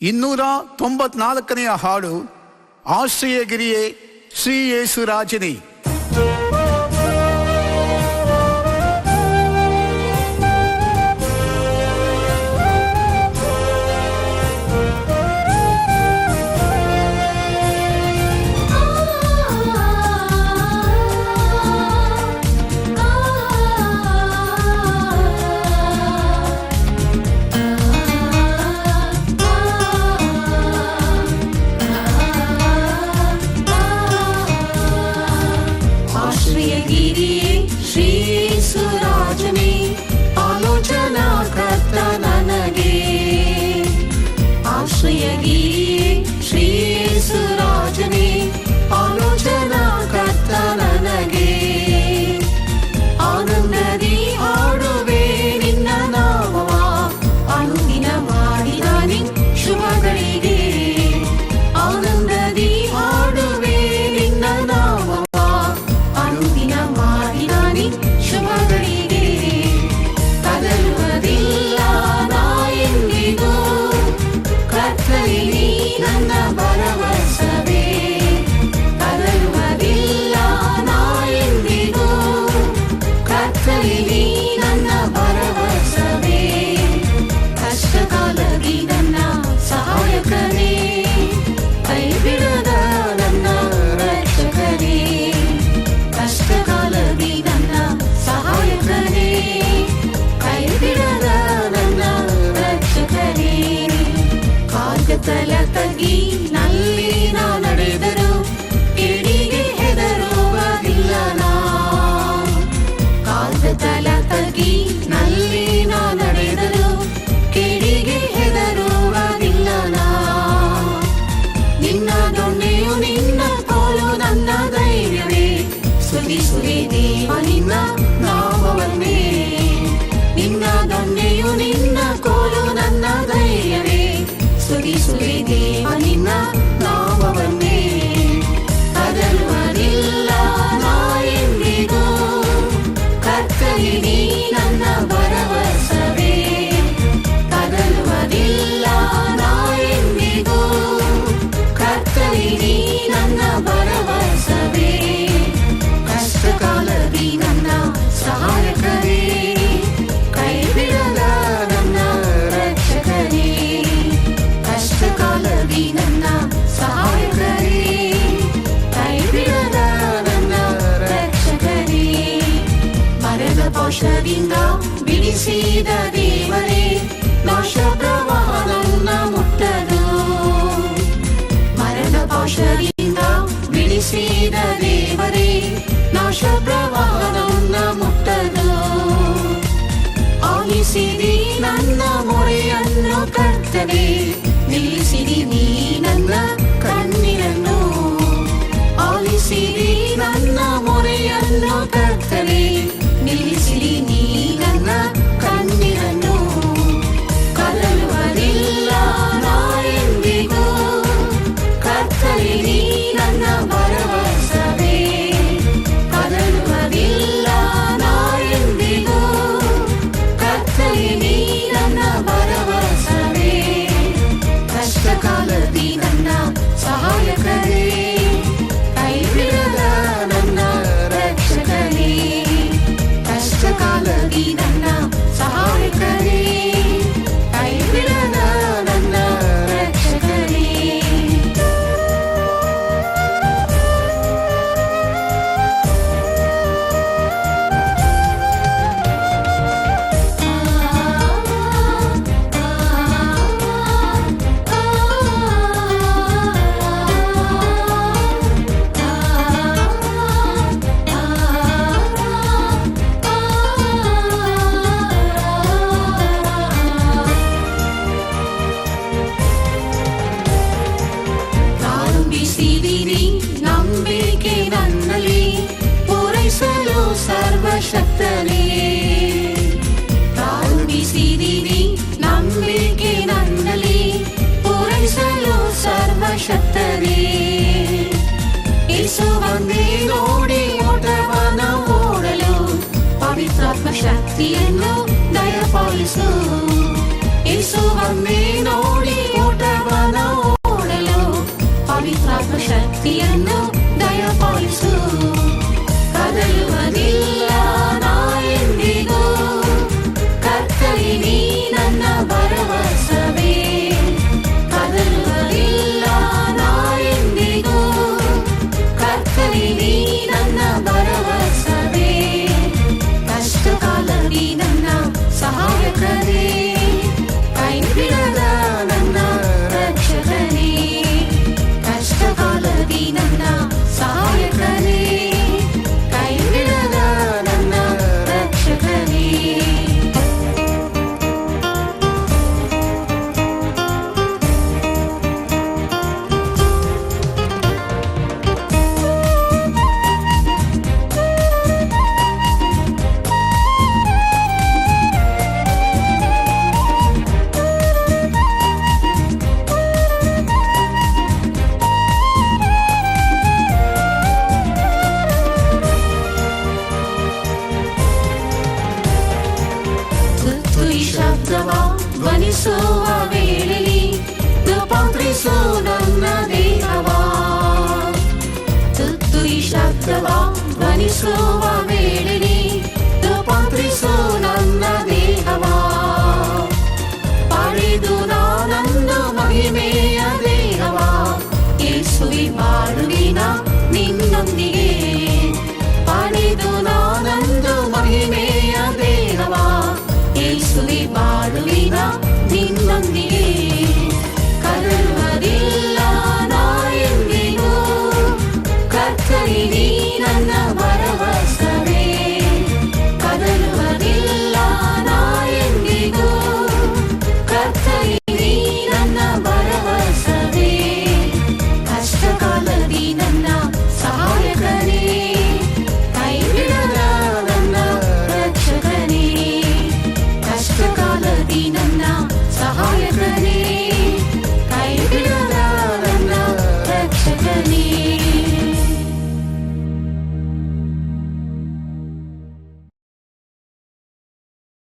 ಇನ್ನೂರ ತೊಂಬತ್ನಾಲ್ಕನೆಯ ಹಾಡು ಆಶ್ರಯಗಿರಿಯೇ ಶ್ರೀ ಯೇಸು 的雨滴。ಸುರಿಸುವೆ ದೇವ ನಿನ್ನ ನಾಮವನ್ನೇ ನಿನ್ನ ದೊಣ್ಣೆಯು ನಿನ್ನ ಕೋಲು ನನ್ನ ಧೈರ್ಯವೇ ಸುರಿಸುವೆ ದೇವ ನಿನ್ನ ನಾಮವನ್ನೇ ಕದಲುವುದಿಲ್ಲ ನಾ ಎಂದಿಗೂ ಕರ್ತಲಿ ನೀ ನನ್ನ ಭರವಸವೇ ಕದಲುವುದಿಲ್ಲ ನಾ ಎಂದಿಗೂ ಕರ್ತಲಿ ನೀ ನನ್ನ ಬಿಡಿಸಿದ ದೇವರೇ, ನಾಶ ಮುಟ್ಟದು. ಮರದ ಪಾಶದಿಂದ ಬಿಡಿಸಿದ ದೇವರೇ, ನಾಶ ಪ್ರವಾಹ ಮುಟ್ಟದು. ಆಲಿಸಿರಿ ನನ್ನ ಮೊರೆಯನ್ನು ಕರ್ತನೆ ಕರ್ತನೇ ನಂಬಿಸಿದೀವಿ ನಂಬಿಕೆ ನನ್ನಲ್ಲಿ. ಪೂರೈಸಲು ಸರ್ವಶಕ್ತನೇ. ಇಸುವಂದೇ ನೋಡಿ ಓಟವನ ಓಡಲು. ಪವಿತ್ರಾತ್ಮ ಶಕ್ತಿಯನ್ನು ದಯಪಾಲಿಸು. ಇಸುವಂದೇ ನೋಡಿ ಓಟವನ ಓಡಲು. ಪವಿತ್ರಾತ್ಮ ಶಕ್ತಿಯನ್ನು सोनं न देहवा तु शब्दवा ध्वनिसो